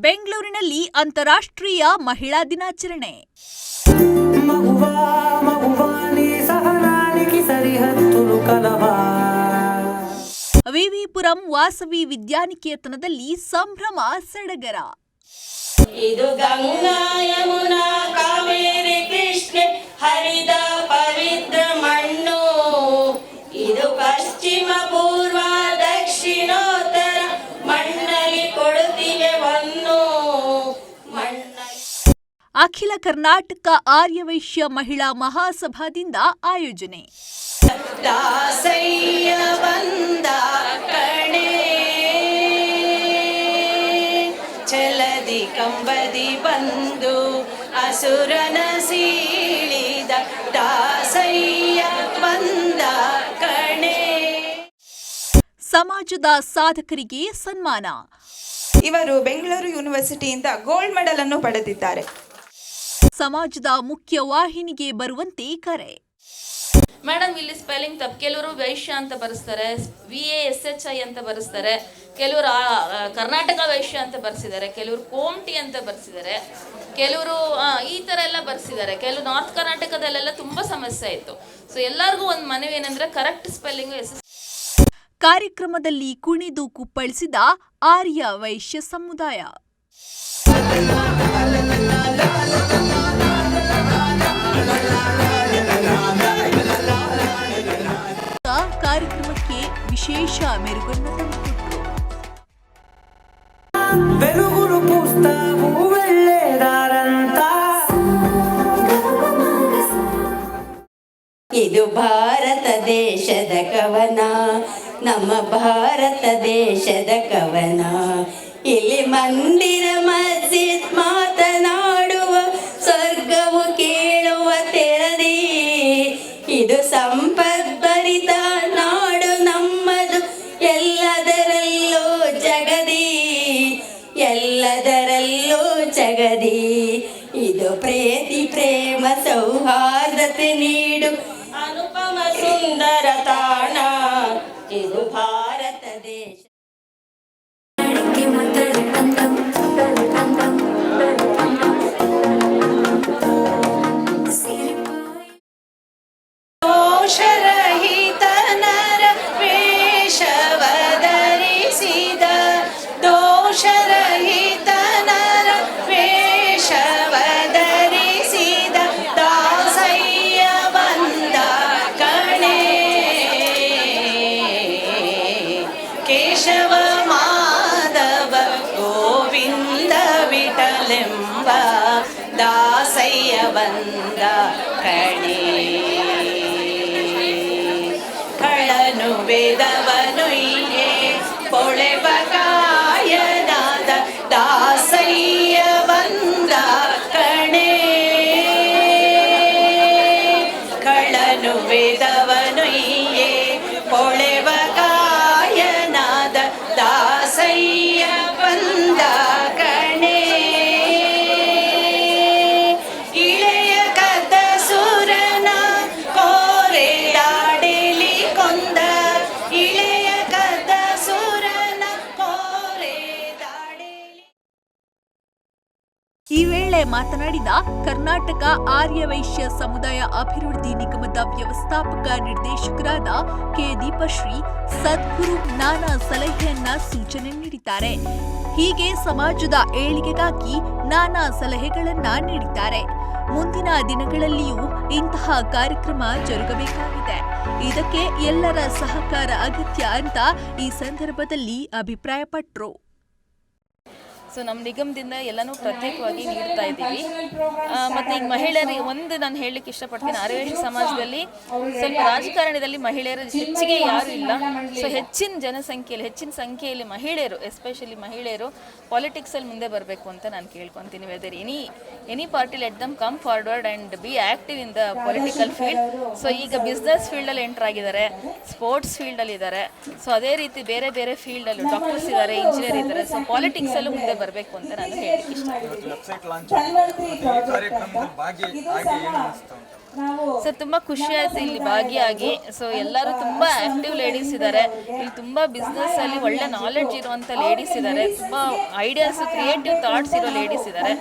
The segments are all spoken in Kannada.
ಬೆಂಗಳೂರಿನಲ್ಲಿ ಅಂತಾರಾಷ್ಟ್ರೀಯ ಮಹಿಳಾ ದಿನಾಚರಣೆ. ವಿವಿಪುರಂ ವಾಸವಿ ವಿದ್ಯಾನಿಕೇತನದಲ್ಲಿ ಸಂಭ್ರಮ ಸಡಗರ. ಇದು ಗಂಗಾ ಯಮುನಾ ಕಾವೇರಿ ಕೃಷ್ಣ ಹರಿದ ಪವಿತ್ರ ಮಣ್ಣು. ಇದು ಪಶ್ಚಿಮ ಪೂರ್ವದ ಅಖಿಲ ಕರ್ನಾಟಕ ಆರ್ಯವೈಶ್ಯ ಮಹಿಳಾ ಮಹಾಸಭಾದಿಂದ ಆಯೋಜನೆ. ದಾಸಯ್ಯ ಬಂದ ಕಣೆ. ಚಲದಿ ಕಂಬದಿ ಬಂದು ಅಸುರನ ಸೀಳಿದ ದಾಸಯ್ಯ ಬಂದ ಕಣೆ. ಸಮಾಜದ ಸಾಧಕರಿಗೆ ಸನ್ಮಾನ. ಇವರು ಬೆಂಗಳೂರು ಯೂನಿವರ್ಸಿಟಿಯಿಂದ ಗೋಲ್ಡ್ ಮೆಡಲ್ ಅನ್ನು ಪಡೆದಿದ್ದಾರೆ. ಸಮಾಜದ ಮುಖ್ಯ ವಾಹಿನಿಗೆ ಬರುವಂತೆ ಕರೆ. ಮೇಡಮ್ ಇಲ್ಲಿ ಸ್ಪೆಲ್ಲಿಂಗ್ ತಪ್ಪು. ಕೆಲವರು ವೈಶ್ಯ ಅಂತ ಬರೆಸ್ತಾರೆ V A S H I ಅಂತ ಬರೆಸ್ತಾರೆ ಕೆಲವರು ಕರ್ನಾಟಕ ವೈಶ್ಯ ಅಂತ ಬರೆಸಿದ್ದಾರೆ ಕೆಲವರು ಕೋಮ್ಟಿ ಅಂತ ಬರೆಸಿದ್ದಾರೆ ಕೆಲವರು ಈ ಥರ ಎಲ್ಲ ಬರೆಸಿದ್ದಾರೆ ಕೆಲವು ನಾರ್ತ್ ಕರ್ನಾಟಕದಲ್ಲೆಲ್ಲ ತುಂಬ ಸಮಸ್ಯೆ ಇತ್ತು ಸೊ ಎಲ್ಲರಿಗೂ ಒಂದು ಮನವಿ ಏನಂದ್ರೆ ಕರೆಕ್ಟ್ ಸ್ಪೆಲ್ಲಿಂಗ್ ಎಸ್ ಕಾರ್ಯಕ್ರಮದಲ್ಲಿ ಕುಣಿದು ಕುಪ್ಪಳಿಸಿದ ಆರ್ಯ ವೈಶ್ಯ ಸಮುದಾಯ. ಕಾರ್ಯಕ್ರಮಕ್ಕೆ ವಿಶೇಷ ಮೆರುಗನ್ನು ಇದು ಭಾರತ ದೇಶದ ಕವನ ನಮ್ಮ ಭಾರತ ದೇಶದ ಕವನ. ಇಲ್ಲಿ ಮಂದಿರ ಮಸ್ಜಿದ್ ಮಾತನಾಡುವ, ಸ್ವರ್ಗವು ಕೇಳುವ ತೆರದಿ. ಇದು ಸಂಪದ್ಭರಿತ ನಾಡು ನಮ್ಮದು, ಎಲ್ಲದರಲ್ಲೂ ಜಗದಿ. ಎಲ್ಲದರಲ್ಲೂ ಜಗದಿ. ಇದು ಪ್ರೇತಿ, ಪ್ರೇಮ, ಸೌಹಾರ್ದತೆ ನೀಡು. ಅನುಪಮ ಸುಂದರ ತಾಣ, ಇದು ಭಾರತ Vedavanoine, Poleva. ಮಾತನಾಡಿದ ಕರ್ನಾಟಕ ಆರ್ಯ ವೈಶ್ಯ ಸಮುದಾಯ ಅಭಿವೃದ್ಧಿ ನಿಗಮದ ವ್ಯವಸ್ಥಾಪಕ ನಿರ್ದೇಶಕರಾದ ಕೆ ದೀಪಶ್ರೀ, ಸದ್ಗುರು ನಾನಾ ಸಲಹೆಯನ್ನ ಸೂಚನೆ ನೀಡಿದ್ದಾರೆ. ಹೀಗೆ ಸಮಾಜದ ಏಳಿಗೆಗಾಗಿ ನಾನಾ ಸಲಹೆಗಳನ್ನ ನೀಡಿದ್ದಾರೆ. ಮುಂದಿನ ದಿನಗಳಲ್ಲಿಯೂ ಇಂತಹ ಕಾರ್ಯಕ್ರಮ ಜರುಗಬೇಕಾಗಿದೆ. ಇದಕ್ಕೆ ಎಲ್ಲರ ಸಹಕಾರ ಅಗತ್ಯ ಅಂತ ಈ ಸಂದರ್ಭದಲ್ಲಿ ಅಭಿಪ್ರಾಯಪಟ್ಟರು ಸೊ ನಮ್ಮ ನಿಗಮದಿಂದ ಎಲ್ಲನೂ ಪ್ರತ್ಯೇಕವಾಗಿ ನೀಡ್ತಾ ಇದ್ದೀವಿ. ಮತ್ತು ಈಗ ಮಹಿಳೆಯರಿಗೆ ಒಂದು ನಾನು ಹೇಳಲಿಕ್ಕೆ ಇಷ್ಟಪಡ್ತೀನಿ ಆರ್ಯವೇಶ ಸಮಾಜದಲ್ಲಿ ಸ್ವಲ್ಪ ರಾಜಕಾರಣದಲ್ಲಿ ಮಹಿಳೆಯರು ಹೆಚ್ಚಿಗೆ ಯಾರು ಇಲ್ಲ. ಸೊ ಹೆಚ್ಚಿನ ಜನಸಂಖ್ಯೆಯಲ್ಲಿ, ಹೆಚ್ಚಿನ ಸಂಖ್ಯೆಯಲ್ಲಿ ಮಹಿಳೆಯರು ಎಸ್ಪೆಷಲಿ ಮಹಿಳೆಯರು ಪಾಲಿಟಿಕ್ಸಲ್ಲಿ ಮುಂದೆ ಬರಬೇಕು ಅಂತ ನಾನು ಕೇಳ್ಕೊತೀನಿ. Whether any any party let them come forward and be active in the political field so ಈಗ ಬಿಸ್ನೆಸ್ ಫೀಲ್ಡಲ್ಲಿ ಎಂಟರ್ ಆಗಿದ್ದಾರೆ ಸ್ಪೋರ್ಟ್ಸ್ ಫೀಲ್ಡಲ್ಲಿ ಇದ್ದಾರೆ. ಸೊ ಅದೇ ರೀತಿ ಬೇರೆ ಬೇರೆ ಫೀಲ್ಡಲ್ಲೂ ಡಾಕ್ಟರ್ಸ್ ಇದ್ದಾರೆ ಇಂಜಿನಿಯರ್ ಇದ್ದಾರೆ. ಸೊ ಪಾಲಿಟಿಕ್ಸಲ್ಲೂ ಮುಂದೆ ಬರಬೇಕು ಅಂತ ನಾನು ಹೇಳಿಕೆ ಇಷ್ಟ ವೆಬ್ಸೈಟ್ ಲಾಂಚ್ ಆಗಿದೆ. ಮತ್ತೆ ಈ ಕಾರ್ಯಕ್ರಮದಲ್ಲಿ ಏನು ಅನಿಸ್ತಾ ಉಂಟು ಸೊ ತುಂಬ ಖುಷಿ ಆಯ್ತು ಇಲ್ಲಿ ಭಾಗಿಯಾಗಿ. ಸೊ ಎಲ್ಲರೂ ತುಂಬ ಆಕ್ಟಿವ್ ಲೇಡೀಸ್ ಇದ್ದಾರೆ ಇಲ್ಲಿ ತುಂಬ ಬಿಸ್ನೆಸ್ ಅಲ್ಲಿ ಒಳ್ಳೆ ನಾಲೆಡ್ಜ್ ಇರುವಂತ ಲೇಡೀಸ್ ಇದ್ದಾರೆ ತುಂಬ ಐಡಿಯಾಸ್ ಕ್ರಿಯೇಟಿವ್ ಥಾಟ್ಸ್ ಇರೋ ಲೇಡೀಸ್ ಇದ್ದಾರೆ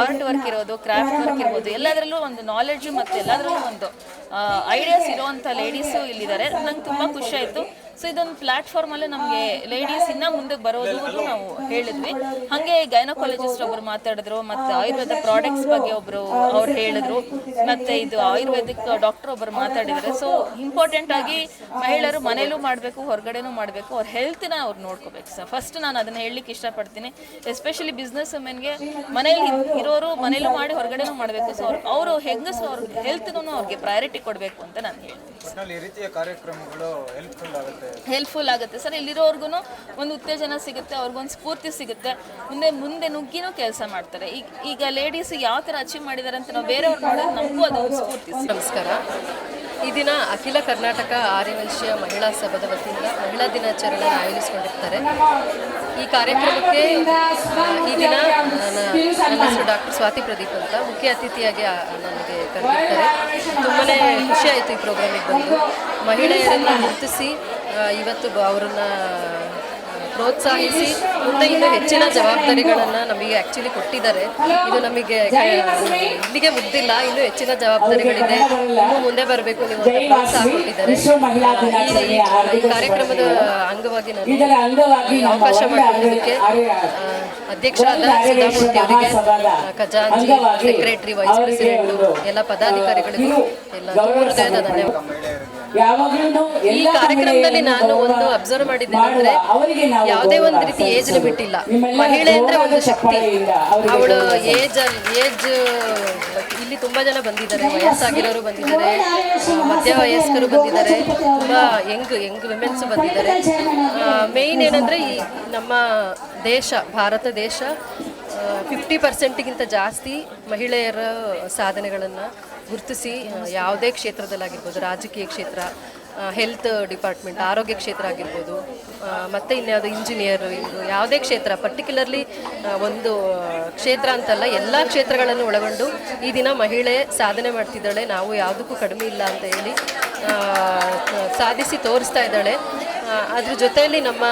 ಆರ್ಟ್ ವರ್ಕ್ ಇರೋದು ಕ್ರಾಫ್ಟ್ ವರ್ಕ್ ಇರ್ಬೋದು ಎಲ್ಲದರಲ್ಲೂ ಒಂದು ನಾಲೆಡ್ಜ್ ಮತ್ತೆ ಎಲ್ಲದರಲ್ಲೂ ಒಂದು ಐಡಿಯಾಸ್ ಇರೋವಂಥ ಲೇಡೀಸು ಇಲ್ಲಿದ್ದಾರೆ. ನಂಗೆ ತುಂಬ ಖುಷಿ ಆಯಿತು. ಸೊ ಇದೊಂದು ಪ್ಲಾಟ್ಫಾರ್ಮಲ್ಲಿ ನಮಗೆ ಲೇಡೀಸ್ ಇನ್ನ ಮುಂದೆ ಬರೋದು ನಾವು ಹೇಳಿದ್ವಿ. ಹಾಗೆ ಗೈನಕಾಲಜಿಸ್ಟ್ ಒಬ್ರು ಮಾತಾಡಿದ್ರು ಮತ್ತೆ ಆಯುರ್ವೇದ ಪ್ರಾಡಕ್ಟ್ಸ್ ಬಗ್ಗೆ ಒಬ್ರು ಅವ್ರು ಹೇಳಿದ್ರು ಮತ್ತೆ ಇದು ಆಯುರ್ವೇದಿಕ್ ಡಾಕ್ಟರ್ ಒಬ್ಬರು ಮಾತಾಡಿದ್ರು. ಸೊ ಇಂಪಾರ್ಟೆಂಟ್ ಆಗಿ ಮಹಿಳೆಯರು ಮನೇಲೂ ಮಾಡಬೇಕು ಹೊರಗಡೆನೂ ಮಾಡಬೇಕು ಅವ್ರ ಹೆಲ್ತ್ನ ಅವ್ರು ನೋಡ್ಕೋಬೇಕು ಸರ್ ಫಸ್ಟ್ ನಾನು ಅದನ್ನ ಹೇಳಲಿಕ್ಕೆ ಇಷ್ಟಪಡ್ತೀನಿ. ಎಸ್ಪೆಷಲಿ ಬಿಸ್ನೆಸ್ ವುಮೆನ್ಗೆ ಮನೇಲಿ ಇರೋರು ಮನೇಲೂ ಮಾಡಿ ಹೊರಗಡೆನೂ ಮಾಡಬೇಕು. ಸೊ ಅವ್ರು ಅವರು ಹೆಂಗಸರು ಅವ್ರ ಹೆಲ್ತ್ಗೂ ಅವ್ರಿಗೆ ಪ್ರಯಾರಿಟಿ ಕೊಡಬೇಕು ಅಂತ ನಾನು ಹೇಳ್ತೀನಿ. ಈ ರೀತಿಯ ಕಾರ್ಯಕ್ರಮಗಳು ಹೆಲ್ಪ್ಫುಲ್ ಆಗುತ್ತೆ. ಹೆಲ್ಪ್ಫುಲ್ ಆಗುತ್ತೆ. ಸರ್ ಇಲ್ಲಿರೋರ್ಗು ಒಂದು ಉತ್ತೇಜನ ಸಿಗುತ್ತೆ, ಅವ್ರಿಗೊಂದು ಸ್ಫೂರ್ತಿ ಸಿಗುತ್ತೆ. ಮುಂದೆ ಮುಂದೆ ನುಗ್ಗಿನೂ ಕೆಲಸ ಮಾಡ್ತಾರೆ. ಈಗ ಈಗ ಲೇಡೀಸ್ ಯಾವ ಥರ ಅಚೀವ್ ಮಾಡಿದ್ದಾರೆ ಅಂತ ನಾವು ಬೇರೆಯವ್ರು ನೋಡೋದು ನಮಗೂ ಅದು ಸ್ಫೂರ್ತಿ ನಮಸ್ಕಾರ. ಈ ದಿನ ಅಖಿಲ ಕರ್ನಾಟಕ ಆರ್ಯವಂಶೀಯ ಮಹಿಳಾ ಸಭಾದ ವತಿಯಿಂದ ಮಹಿಳಾ ದಿನಾಚರಣೆ ಆಯೋಜಿಸಿಕೊಂಡಿರ್ತಾರೆ. ಈ ಕಾರ್ಯಕ್ರಮಕ್ಕೆ ಈ ದಿನ ನನ್ನ ಡಾಕ್ಟರ್ ಸ್ವಾತಿ ಪ್ರದೀಪ್ ಅಂತ ಮುಖ್ಯ ಅತಿಥಿಯಾಗಿ ನನಗೆ ಕರೆದಿರ್ತಾರೆ. ತುಂಬಾ ಖುಷಿ ಆಯಿತು ಈ ಪ್ರೋಗ್ರಾಮಿಗೆ ಬಂದು. ಮಹಿಳೆಯರನ್ನು ಗುರುತಿಸಿ ಇವತ್ತು ಅವ್ರನ್ನ ಪ್ರೋತ್ಸಾಹಿಸಿ ಮುಂದೆ ಇನ್ನೂ ಹೆಚ್ಚಿನ ಜವಾಬ್ದಾರಿಗಳನ್ನು ನಮಗೆ ಆ್ಯಕ್ಚುಲಿ ಕೊಟ್ಟಿದ್ದಾರೆ. ಇದು ನಮಗೆ ಇಲ್ಲಿಗೆ ಮುಗ್ದಿಲ್ಲ ಇನ್ನೂ ಹೆಚ್ಚಿನ ಜವಾಬ್ದಾರಿಗಳಿದೆ. ಇನ್ನೂ ಮುಂದೆ ಬರಬೇಕು ನೀವು ಪ್ರೋತ್ಸಾಹ ಕೊಟ್ಟಿದ್ದಾರೆ ಈ- ಕಾರ್ಯಕ್ರಮದ ಅಂಗವಾಗಿ ನಾನು ಅವಕಾಶ ಮಾಡಿಕೊಡೋದಕ್ಕೆ ಅಧ್ಯಕ್ಷರಾದ ಸುಧಾಮೂರ್ತಿ ಅವರಿಗೆ ಖಜಾಂಚಿ ಸೆಕ್ರೆಟರಿ ವೈಸ್ ಪ್ರೆಸಿಡೆಂಟ್ ಎಲ್ಲ ಪದಾಧಿಕಾರಿಗಳಿಗೂ ಎಲ್ಲ ಹೃದಯದ ಧನ್ಯವಾದ ಈ ಕಾರ್ಯಕ್ರಮದಲ್ಲಿ ನಾನು ಒಂದು ಅಬ್ಸರ್ವ್ ಮಾಡಿದ್ದೇನೆ ಅಂದ್ರೆ ಯಾವುದೇ ಒಂದು ರೀತಿ ಏಜ್ ಲಿಮಿಟ್ ಇಲ್ಲ. ಮಹಿಳೆ ಅಂದ್ರೆ ಒಂದು ಶಕ್ತಿ. ಅವಳು ಏಜ್ ಏಜ್ ಇಲ್ಲಿ ತುಂಬಾ ಜನ ಬಂದಿದ್ದಾರೆ. ವಯಸ್ಸಾಗಿರೋರು ಬಂದಿದ್ದಾರೆ. ಮಧ್ಯ ವಯಸ್ಕರು ಬಂದಿದ್ದಾರೆ. ತುಂಬಾ ಯಂಗ್ ಯಂಗ್ ವಿಮೆನ್ಸ್ ಬಂದಿದ್ದಾರೆ. ಮೇಯ್ನ್ ಏನಂದ್ರೆ ಈ ನಮ್ಮ ದೇಶ ಭಾರತ ದೇಶ ಫಿಫ್ಟಿ ಪರ್ಸೆಂಟ್ಗಿಂತ ಜಾಸ್ತಿ ಮಹಿಳೆಯರ ಸಾಧನೆಗಳನ್ನು ಗುರುತಿಸಿ ಯಾವುದೇ ಕ್ಷೇತ್ರದಲ್ಲಾಗಿರ್ಬೋದು, ರಾಜಕೀಯ ಕ್ಷೇತ್ರ ಹೆಲ್ತ್ ಡಿಪಾರ್ಟ್ಮೆಂಟ್ ಆರೋಗ್ಯ ಕ್ಷೇತ್ರ ಆಗಿರ್ಬೋದು ಮತ್ತು ಇನ್ಯಾವುದು ಇಂಜಿನಿಯರ್ ಇದು ಯಾವುದೇ ಕ್ಷೇತ್ರ ಪರ್ಟಿಕ್ಯುಲರ್ಲಿ ಒಂದು ಕ್ಷೇತ್ರ ಅಂತಲ್ಲ, ಎಲ್ಲ ಕ್ಷೇತ್ರಗಳನ್ನು ಒಳಗೊಂಡು ಈ ದಿನ ಮಹಿಳೆ ಸಾಧನೆ ಮಾಡ್ತಿದ್ದಾಳೆ. ನಾವು ಯಾವುದಕ್ಕೂ ಕಡಿಮೆ ಇಲ್ಲ ಅಂತ ಹೇಳಿ ಸಾಧಿಸಿ ತೋರಿಸ್ತಾ ಇದ್ದಾಳೆ. ಅದ್ರ ಜೊತೆಯಲ್ಲಿ ನಮ್ಮ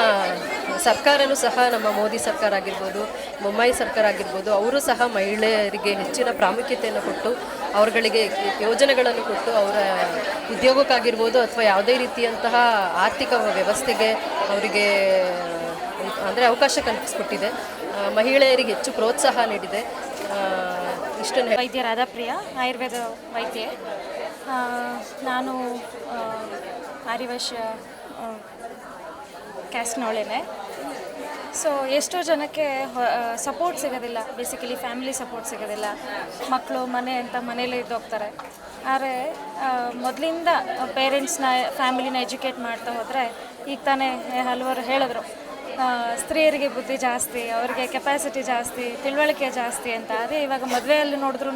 ಸರ್ಕಾರನೂ ಸಹ ನಮ್ಮ ಮೋದಿ ಸರ್ಕಾರ ಆಗಿರ್ಬೋದು, ಮುಂಬೈ ಸರ್ಕಾರ ಆಗಿರ್ಬೋದು, ಅವರು ಸಹ ಮಹಿಳೆಯರಿಗೆ ಹೆಚ್ಚಿನ ಪ್ರಾಮುಖ್ಯತೆಯನ್ನು ಕೊಟ್ಟು, ಅವರುಗಳಿಗೆ ಯೋಜನೆಗಳನ್ನು ಕೊಟ್ಟು ಅವರ ಉದ್ಯೋಗಕ್ಕಾಗಿರ್ಬೋದು ಅಥವಾ ಯಾವುದೇ ರೀತಿಯಂತಹ ಆರ್ಥಿಕ ವ್ಯವಸ್ಥೆಗೆ ಅವರಿಗೆ, ಅಂದರೆ ಅವಕಾಶ ಕಲ್ಪಿಸಿಕೊಟ್ಟಿದೆ. ಮಹಿಳೆಯರಿಗೆ ಹೆಚ್ಚು ಪ್ರೋತ್ಸಾಹ ನೀಡಿದೆ. ಇಷ್ಟು ವೈದ್ಯ ರಾಧಾಪ್ರಿಯ, ಆಯುರ್ವೇದ ವೈದ್ಯೆ. ನಾನು ಆರ್ಯವೈಶ್ಯ ಕ್ಯಾಸ್ಟ್ನವಳೇನೆ ಸೊ ಎಷ್ಟೋ ಜನಕ್ಕೆ ಸಪೋರ್ಟ್ ಸಿಗೋದಿಲ್ಲ. ಬೇಸಿಕಲಿ ಫ್ಯಾಮಿಲಿ ಸಪೋರ್ಟ್ ಸಿಗೋದಿಲ್ಲ. ಮಕ್ಕಳು ಮನೆ ಅಂತ ಮನೇಲೇ ಇದ್ದೋಗ್ತಾರೆ ಆದರೆ ಮೊದಲಿಂದ ಪೇರೆಂಟ್ಸ್ನ ಫ್ಯಾಮಿಲಿನ ಎಜುಕೇಟ್ ಮಾಡ್ತಾ ಹೋದರೆ, ಈಗ ತಾನೇ ಹಲವರು ಹೇಳಿದ್ರು. ಸ್ತ್ರೀಯರಿಗೆ ಬುದ್ಧಿ ಜಾಸ್ತಿ, ಅವರಿಗೆ ಕೆಪಾಸಿಟಿ ಜಾಸ್ತಿ, ತಿಳುವಳಿಕೆ ಜಾಸ್ತಿ ಅಂತ. ಅದೇ ಇವಾಗ ಮದುವೆಯಲ್ಲಿ ನೋಡಿದ್ರು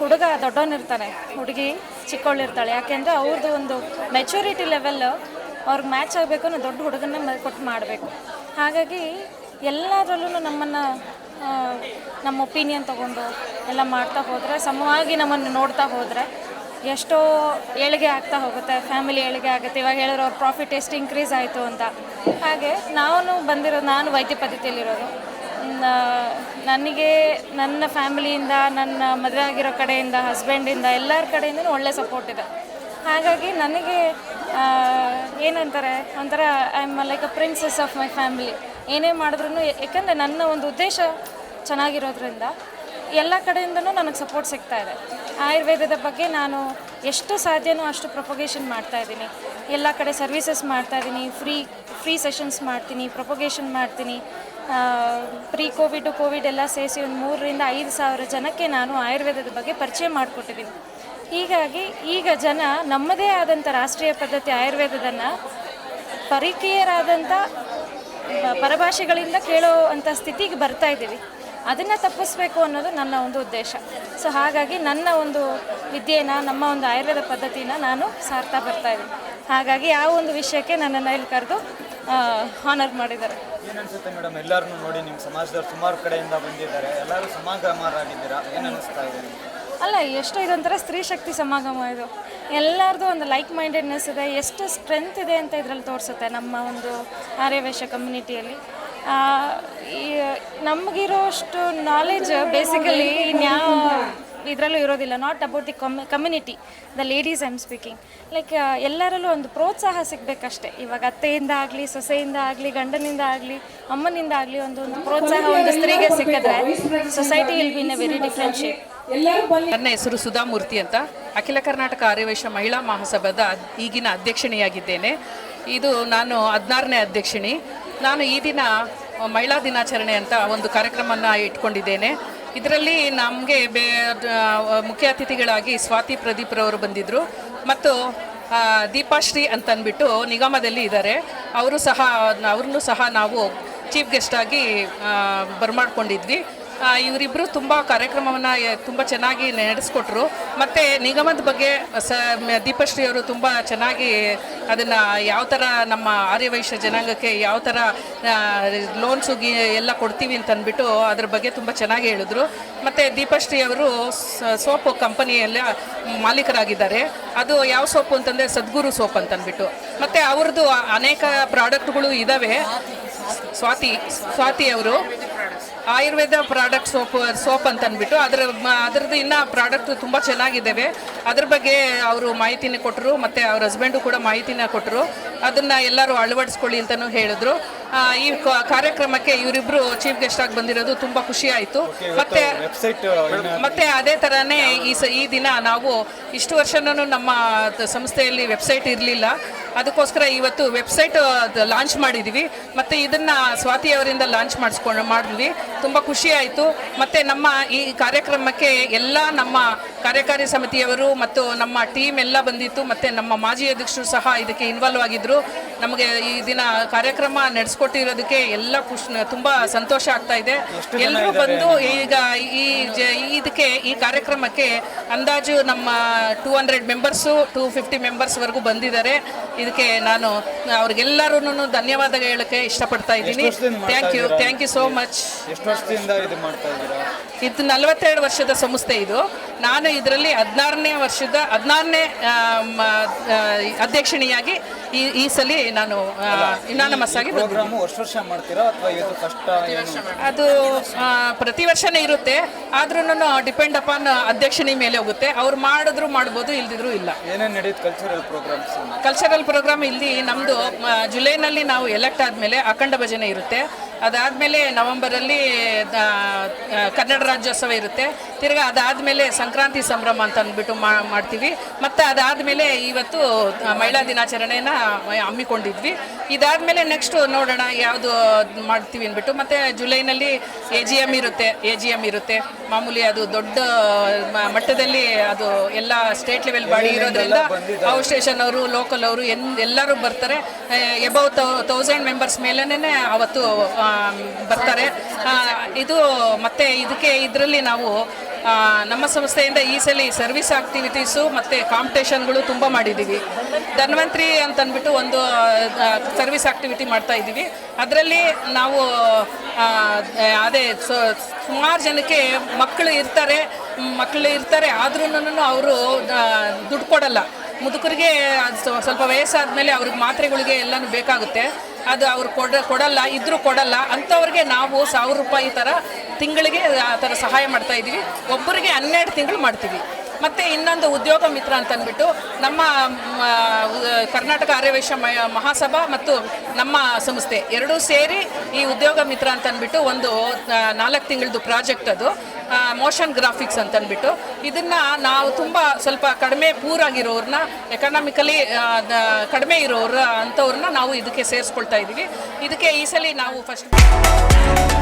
ಹುಡುಗ ದೊಡ್ಡವನಿರ್ತಾನೆ ಹುಡುಗಿ ಚಿಕ್ಕವಳಿರ್ತಾಳೆ ಯಾಕೆಂದರೆ ಅವ್ರದ್ದು ಒಂದು ಮೆಚುರಿಟಿ ಲೆವೆಲ್ ಅವ್ರಿಗೆ ಮ್ಯಾಚ್ ಆಗಬೇಕು ಅನ್ನೋ ದೊಡ್ಡ ಹುಡುಗನ ಕೊಟ್ಟು ಮಾಡಬೇಕು. ಹಾಗಾಗಿ ಎಲ್ಲದರಲ್ಲೂ ನಮ್ಮನ್ನು ನಮ್ಮ ಒಪಿನಿಯನ್ ತೊಗೊಂಡು ಎಲ್ಲ ಮಾಡ್ತಾ ಹೋದರೆ, ಸಮವಾಗಿ ನಮ್ಮನ್ನು ನೋಡ್ತಾ ಹೋದರೆ ಎಷ್ಟೋ ಏಳಿಗೆ ಆಗ್ತಾ ಹೋಗುತ್ತೆ ಫ್ಯಾಮಿಲಿ ಏಳಿಗೆ ಆಗುತ್ತೆ, ಇವಾಗ ಹೇಳಿರೋ ಅವ್ರ ಪ್ರಾಫಿಟ್ ಎಷ್ಟು ಇನ್ಕ್ರೀಸ್ ಆಯಿತು ಅಂತ. ಹಾಗೆ ನಾನು ಬಂದಿರೋದು ನಾನು ವೈದ್ಯ ಪದ್ಧತಿಯಲ್ಲಿರೋದು. ನನಗೆ ನನ್ನ ಫ್ಯಾಮಿಲಿಯಿಂದ ನನ್ನ ಮದುವೆ ಆಗಿರೋ ಕಡೆಯಿಂದ ಹಸ್ಬೆಂಡಿಂದ ಎಲ್ಲರ ಕಡೆಯಿಂದ ಒಳ್ಳೆ ಸಪೋರ್ಟ್ ಇದೆ. ಹಾಗಾಗಿ ನನಗೆ ಏನಂತಾರೆ, ಒಂಥರ I am like a princess of my family ಏನೇ ಮಾಡಿದ್ರು ಯಾಕಂದರೆ ನನ್ನ ಒಂದು ಉದ್ದೇಶ ಚೆನ್ನಾಗಿರೋದ್ರಿಂದ ಎಲ್ಲ ಕಡೆಯಿಂದನೂ ನನಗೆ ಸಪೋರ್ಟ್ ಸಿಗ್ತಾ ಇದೆ. ಆಯುರ್ವೇದದ ಬಗ್ಗೆ ನಾನು ಎಷ್ಟು ಸಾಧ್ಯನೋ ಅಷ್ಟು ಪ್ರೊಪೊಗೇಷನ್ ಮಾಡ್ತಾ ಇದ್ದೀನಿ. ಎಲ್ಲ ಕಡೆ ಸರ್ವಿಸಸ್ ಮಾಡ್ತಾ ಇದ್ದೀನಿ ಫ್ರೀ ಫ್ರೀ ಸೆಷನ್ಸ್ ಮಾಡ್ತೀನಿ ಪ್ರೊಪೊಗೇಷನ್ ಮಾಡ್ತೀನಿ. ಪ್ರೀ ಕೋವಿಡ್ ಕೋವಿಡ್ ಎಲ್ಲ ಸೇರಿಸಿ ಒಂದು ಮೂರರಿಂದ ಐದು ಸಾವಿರ ಜನಕ್ಕೆ ನಾನು ಆಯುರ್ವೇದದ ಬಗ್ಗೆ ಪರಿಚಯ ಮಾಡಿಕೊಟ್ಟಿದ್ದೀನಿ. ಹೀಗಾಗಿ ಈಗ ಜನ ನಮ್ಮದೇ ಆದಂಥ ರಾಷ್ಟ್ರೀಯ ಪದ್ಧತಿ ಆಯುರ್ವೇದದನ್ನು ಪರಿಕೀಯರಾದಂಥ ಪರಭಾಷೆಗಳಿಂದ ಕೇಳೋ ಅಂಥ ಸ್ಥಿತಿಗೆ ಬರ್ತಾ ಇದ್ದೀವಿ. ಅದನ್ನು ತಪ್ಪಿಸ್ಬೇಕು ಅನ್ನೋದು ನನ್ನ ಒಂದು ಉದ್ದೇಶ. ಸೊ ಹಾಗಾಗಿ ನನ್ನ ಒಂದು ವಿದ್ಯೆನ, ನಮ್ಮ ಒಂದು ಆಯುರ್ವೇದ ಪದ್ಧತಿನ ನಾನು ಸಾರ್ತಾ ಬರ್ತಾ ಇದ್ದೀನಿ. ಹಾಗಾಗಿ ಆ ಒಂದು ವಿಷಯಕ್ಕೆ ನನ್ನನ್ನು ಇಲ್ಲಿ ಕರೆದು ಹಾನರ್ ಮಾಡಿದ್ದಾರೆ. ಏನನ್ಸುತ್ತೆ ಮೇಡಮ್? ಎಲ್ಲರನ್ನೂ ನೋಡಿ ನಿಮ್ಮ ಸಮಾಜದವ್ರು ಸುಮಾರು ಕಡೆಯಿಂದ ಬಂದಿದ್ದಾರೆ. ಎಲ್ಲರೂ ಸಮಾಗಮರಾಗಿದ್ದೀರಾ? ಏನು ಇದೆ? ಅಲ್ಲ, ಎಷ್ಟು ಇದೊಂಥರ ಸ್ತ್ರೀ ಶಕ್ತಿ ಸಮಾಗಮ ಇದು. ಎಲ್ಲರದು ಒಂದು ಲೈಕ್ ಮೈಂಡೆಡ್ನೆಸ್ ಇದೆ, ಎಷ್ಟು ಸ್ಟ್ರೆಂತ್ ಇದೆ ಅಂತ ಇದರಲ್ಲಿ ತೋರಿಸುತ್ತೆ ನಮ್ಮ ಒಂದು ಆರ್ಯವೇಶ ಕಮ್ಯುನಿಟಿಯಲ್ಲಿ ನಮಗಿರೋಷ್ಟು ನಾಲೆಜ್ ಬೇಸಿಕಲಿ ಇನ್ಯಾವ ಇದರಲ್ಲೂ ಇರೋದಿಲ್ಲ. Not about the come community the ladies I am speaking like ಎಲ್ಲರಲ್ಲೂ ಒಂದು ಪ್ರೋತ್ಸಾಹ ಸಿಗಬೇಕಷ್ಟೆ. ಇವಾಗ ಅತ್ತೆಯಿಂದ ಆಗಲಿ, ಸೊಸೆಯಿಂದ ಆಗಲಿ, ಗಂಡನಿಂದ ಆಗಲಿ, ಅಮ್ಮನಿಂದ ಆಗಲಿ ಒಂದು ಒಂದು ಪ್ರೋತ್ಸಾಹ ಒಂದು ಸ್ತ್ರೀಗೆ ಸಿಕ್ಕಿದ್ರೆ society will be in a very different shape ನನ್ನ ಹೆಸರು ಸುಧಾಮೂರ್ತಿ ಅಂತ. ಅಖಿಲ ಕರ್ನಾಟಕ ಆರ್ಯವೈಶ್ಯ ಮಹಿಳಾ ಮಹಾಸಭಾದ ಈಗಿನ ಅಧ್ಯಕ್ಷಿಣಿಯಾಗಿದ್ದೇನೆ ಇದು ನಾನು ಹದಿನಾರನೇ ಅಧ್ಯಕ್ಷಿಣಿ. ನಾನು ಈ ದಿನ ಮಹಿಳಾ ದಿನಾಚರಣೆ ಅಂತ ಒಂದು ಕಾರ್ಯಕ್ರಮವನ್ನು ಇಟ್ಕೊಂಡಿದ್ದೇನೆ. ಇದರಲ್ಲಿ ನಮಗೆ ಬೇ ಮುಖ್ಯ ಅತಿಥಿಗಳಾಗಿ ಸ್ವಾತಿ ಪ್ರದೀಪ್ರವರು ಬಂದಿದ್ದರು ಮತ್ತು ದೀಪಾಶ್ರೀ ಅಂತಂದ್ಬಿಟ್ಟು ನಿಗಮದಲ್ಲಿ ಇದ್ದಾರೆ. ಅವರು ಸಹ, ಅವ್ರನ್ನೂ ಸಹ ನಾವು ಚೀಫ್ ಗೆಸ್ಟಾಗಿ ಬರ್ಮಾಡ್ಕೊಂಡಿದ್ವಿ. ಇವರಿಬ್ಬರು ತುಂಬ ಕಾರ್ಯಕ್ರಮವನ್ನು ತುಂಬ ಚೆನ್ನಾಗಿ ನಡೆಸ್ಕೊಟ್ರು. ಮತ್ತು ನಿಗಮದ ಬಗ್ಗೆ, ಸ ದೀಪಶ್ರೀ ಅವರು ತುಂಬ ಚೆನ್ನಾಗಿ ಅದನ್ನು ಯಾವ ಥರ ನಮ್ಮ ಆರ್ಯವೈಶ್ಯ ಜನಾಂಗಕ್ಕೆ ಯಾವ ಥರ ಲೋನ್ಸು ಎಲ್ಲ ಕೊಡ್ತೀವಿ ಅಂತ ಅಂದ್ಬಿಟ್ಟು ಅದ್ರ ಬಗ್ಗೆ ತುಂಬ ಚೆನ್ನಾಗಿ ಹೇಳಿದ್ರು. ಮತ್ತು ದೀಪಶ್ರೀ ಅವರು ಸೋಪು ಕಂಪನಿಯಲ್ಲ ಮಾಲೀಕರಾಗಿದ್ದಾರೆ. ಅದು ಯಾವ ಸೋಪು ಅಂತಂದರೆ ಸದ್ಗುರು ಸೋಪ್ ಅಂತಂದ್ಬಿಟ್ಟು ಮತ್ತು ಅವ್ರದ್ದು ಅನೇಕ ಪ್ರಾಡಕ್ಟ್ಗಳು ಇದ್ದಾವೆ ಸ್ವಾತಿ ಸ್ವಾತಿ ಅವರು. ಆಯುರ್ವೇದ ಪ್ರಾಡಕ್ಟ್ ಸೋಪ್ ಸೋಪ್ ಅಂತ ಅಂದ್ಬಿಟ್ಟು ಅದರ ಅದ್ರದ್ದು ಇನ್ನ ಪ್ರಾಡಕ್ಟ್ ತುಂಬ ಚೆನ್ನಾಗಿದ್ದಾವೆ. ಅದ್ರ ಬಗ್ಗೆ ಅವರು ಮಾಹಿತಿನ ಕೊಟ್ಟರು ಮತ್ತು ಅವ್ರ ಹಸ್ಬೆಂಡು ಕೂಡ ಮಾಹಿತಿನ ಕೊಟ್ಟರು ಅದನ್ನು ಎಲ್ಲರೂ ಅಳವಡಿಸ್ಕೊಳ್ಳಿ ಅಂತಲೂ ಹೇಳಿದ್ರು. ಈ ಕಾರ್ಯಕ್ರಮಕ್ಕೆ ಇವರಿಬ್ಬರು ಚೀಫ್ ಗೆಸ್ಟ್ ಆಗಿ ಬಂದಿರೋದು ತುಂಬ ಖುಷಿ ಆಯಿತು. ಮತ್ತೆ ಮತ್ತೆ ಅದೇ ಥರನೇ ಈ ಸ ಈ ದಿನ ನಾವು ಇಷ್ಟು ವರ್ಷನೂ ನಮ್ಮ ಸಂಸ್ಥೆಯಲ್ಲಿ ವೆಬ್ಸೈಟ್ ಇರಲಿಲ್ಲ. ಅದಕ್ಕೋಸ್ಕರ ಇವತ್ತು ವೆಬ್ಸೈಟ್ ಲಾಂಚ್ ಮಾಡಿದ್ವಿ. ಮತ್ತು ಇದನ್ನು ಸ್ವಾತಿ ಅವರಿಂದ ಲಾಂಚ್ ಮಾಡಿಸ್ಕೊಂಡು ಮಾಡಿದ್ವಿ. ತುಂಬ ಖುಷಿಯಾಯಿತು ಮತ್ತು ನಮ್ಮ ಈ ಕಾರ್ಯಕ್ರಮಕ್ಕೆ ಎಲ್ಲ ನಮ್ಮ ಕಾರ್ಯಕಾರಿ ಸಮಿತಿಯವರು ಮತ್ತು ನಮ್ಮ ಟೀಮ್ ಎಲ್ಲ ಬಂದಿತ್ತು. ಮತ್ತು ನಮ್ಮ ಮಾಜಿ ಅಧ್ಯಕ್ಷರು ಸಹ ಇದಕ್ಕೆ ಇನ್ವಾಲ್ವ್ ಆಗಿದ್ದರು ನಮಗೆ ಈ ದಿನ ಕಾರ್ಯಕ್ರಮ ನಡೆಸ್ಕೊಟ್ಟಿರೋದಕ್ಕೆ ಎಲ್ಲ ಖುಷ್ ತುಂಬ ಸಂತೋಷ ಆಗ್ತಾ ಇದೆ. ಎಲ್ಲರೂ ಬಂದು ಈಗ ಈ ಜ ಇದಕ್ಕೆ ಈ ಕಾರ್ಯಕ್ರಮಕ್ಕೆ ಅಂದಾಜು ನಮ್ಮ two hundred members two fifty ಮೆಂಬರ್ಸ್ವರೆಗೂ ಬಂದಿದ್ದಾರೆ. ಇದಕ್ಕೆ ನಾನು ಅವ್ರಿಗೆಲ್ಲರೂ ಧನ್ಯವಾದ ಹೇಳೋಕ್ಕೆ ಇಷ್ಟಪಡ್ತಾ ಇದ್ದೀನಿ. Thank you thank you so much ಎಷ್ಟು ವರ್ಷದಿಂದ ಇದು ಮಾಡ್ತಾ ಇದ್ದೀರಾ? ಇದು ನಲವತ್ತೆರಡು ವರ್ಷದ ಸಂಸ್ಥೆ ಇದು. ನಾನು ಇದರಲ್ಲಿ ಹದಿನಾರನೇ ವರ್ಷದ ಹದಿನಾರನೇ ಅಧ್ಯಕ್ಷಣಿಯಾಗಿ ಈ ಈ ಸಲ ನಾನು ಇನಾನಮಸ್ ಆಗಿ ಬಂದಿದ್ದೀನಿ. ಪ್ರೋಗ್ರಾಮು ವರ್ಷ ವರ್ಷ ಮಾಡ್ತೀರಾ ಅಥವಾ ಇದು ಕಷ್ಟ ಅದು ಆ, ಪ್ರತಿ ವರ್ಷನೇ ಇರುತ್ತೆ. ಆದ್ರೂ ಡಿಪೆಂಡ್ ಅಪಾನ್ ಅಧ್ಯಕ್ಷಣಿ ಮೇಲೆ ಹೋಗುತ್ತೆ. ಅವ್ರು ಮಾಡಿದ್ರು ಮಾಡ್ಬೋದು ಇಲ್ದಿದ್ರು ಇಲ್ಲ. ಏನೇನು ನಡೆಯುತ್ತೆ ಕಲ್ಚರಲ್ ಪ್ರೋಗ್ರಾಮ್ಸ್ ಕಲ್ಚರಲ್ ಪ್ರೋಗ್ರಾಮ್ ಇಲ್ಲಿ ನಮ್ಮದು ಜುಲೈನಲ್ಲಿ ನಾವು ಎಲೆಕ್ಟ್ ಆದಮೇಲೆ ಅಖಂಡ ಭಜನೆ ಇರುತ್ತೆ. ಅದಾದಮೇಲೆ ನವಂಬರಲ್ಲಿ ಕನ್ನಡ ರಾಜ್ಯೋತ್ಸವ ಇರುತ್ತೆ. ತಿರ್ಗಾ ಅದಾದಮೇಲೆ ಸಂಕ್ರಾಂತಿ ಸಂಭ್ರಮ ಅಂತ ಅಂದ್ಬಿಟ್ಟು ಮಾ- ಮಾಡ್ತೀವಿ. ಮತ್ತು ಅದಾದಮೇಲೆ ಇವತ್ತು ಮಹಿಳಾ ದಿನಾಚರಣೆಯನ್ನು ಹಮ್ಮಿಕೊಂಡಿದ್ವಿ. ಇದಾದಮೇಲೆ ನೆಕ್ಸ್ಟು ನೋಡೋಣ ಯಾವುದು ಮಾಡ್ತೀವಿ ಅಂದ್ಬಿಟ್ಟು. ಮತ್ತು ಜುಲೈನಲ್ಲಿ ಎ ಜಿ ಎಂ ಇರುತ್ತೆ. ಎ ಜಿ ಎಂ ಇರುತ್ತೆ. ಮಾಮೂಲಿ ಅದು ದೊಡ್ಡ ಮಟ್ಟದಲ್ಲಿ ಅದು ಎಲ್ಲ ಸ್ಟೇಟ್ ಲೆವೆಲ್ ಬಾಡಿ ಇರೋದ್ರಿಂದ ಔಟ್ ಸ್ಟೇಷನ್ ಅವರು ಲೋಕಲ್ ಅವರು ಎನ್ ಎಲ್ಲರೂ ಬರ್ತಾರೆ. ಎಬೌ ತೌಸಂಡ್ ಮೆಂಬರ್ಸ್ ಮೇಲೇ ಅವತ್ತು ಬರ್ತಾರೆ. ಇದು ಮತ್ತೆ ಇದಕ್ಕೆ ಇದರಲ್ಲಿ ನಾವು ನಮ್ಮ ಸಂಸ್ಥೆಯಿಂದ ಈ ಸಲ ಸರ್ವಿಸ್ ಆಕ್ಟಿವಿಟೀಸು ಮತ್ತು ಕಾಂಪಿಟೇಷನ್ಗಳು ತುಂಬ ಮಾಡಿದ್ದೀವಿ ಧನ್ವಂತ್ರಿ ಅಂತಂದ್ಬಿಟ್ಟು ಒಂದು ಸರ್ವಿಸ್ ಆಕ್ಟಿವಿಟಿ ಮಾಡ್ತಾ ಇದ್ದೀವಿ. ಅದರಲ್ಲಿ ನಾವು ಅದೇ ಸುಮಾರು ಜನಕ್ಕೆ ಮಕ್ಕಳು ಇರ್ತಾರೆ ಮಕ್ಕಳು ಇರ್ತಾರೆ ಆದ್ರೂ ಅವರು ದುಡ್ಡು ಕೊಡಲ್ಲ. ಮುದುಕರಿಗೆ ಸ್ವಲ್ಪ ವಯಸ್ಸಾದ್ಮೇಲೆ ಅವ್ರಿಗೆ ಮಾತ್ರೆಗಳಿಗೆ ಎಲ್ಲನೂ ಬೇಕಾಗುತ್ತೆ. ಅದು ಅವ್ರು ಕೊಡ ಕೊಡಲ್ಲ, ಇದ್ರೂ ಕೊಡಲ್ಲ, ಅಂಥವ್ರಿಗೆ ನಾವು ಸಾವಿರ ರೂಪಾಯಿ ಥರ ತಿಂಗಳಿಗೆ ಆ ಥರ ಸಹಾಯ ಮಾಡ್ತಾ ಇದ್ದೀವಿ. ಒಬ್ಬರಿಗೆ ಹನ್ನೆರಡು ತಿಂಗಳು ಮಾಡ್ತೀವಿ. ಮತ್ತು ಇನ್ನೊಂದು ಉದ್ಯೋಗ ಮಿತ್ರ ಅಂತಂದ್ಬಿಟ್ಟು ನಮ್ಮ ಕರ್ನಾಟಕ ಆರ್ಯವೈಶ್ಯ ಮಹಾಸಭಾ ಮತ್ತು ನಮ್ಮ ಸಂಸ್ಥೆ ಎರಡೂ ಸೇರಿ ಈ ಉದ್ಯೋಗ ಮಿತ್ರ ಅಂತಂದ್ಬಿಟ್ಟು ಒಂದು ನಾಲ್ಕು ತಿಂಗಳದ್ದು ಪ್ರಾಜೆಕ್ಟ್ ಅದು. ಮೋಷನ್ ಗ್ರಾಫಿಕ್ಸ್ ಅಂತ ಅಂದ್ಬಿಟ್ಟು ಇದನ್ನು ನಾವು ತುಂಬ ಸ್ವಲ್ಪ ಕಡಿಮೆ ಪೂರಾಗಿರೋರನ್ನ ಎಕನಾಮಿಕಲಿ ಕಡಿಮೆ ಇರೋರು ಅಂಥವ್ರನ್ನ ನಾವು ಇದಕ್ಕೆ ಸೇರಿಸ್ಕೊಳ್ತಾ ಇದ್ದೀವಿ ಇದಕ್ಕೆ ಈ ಸಲ ನಾವು ಫಸ್ಟ್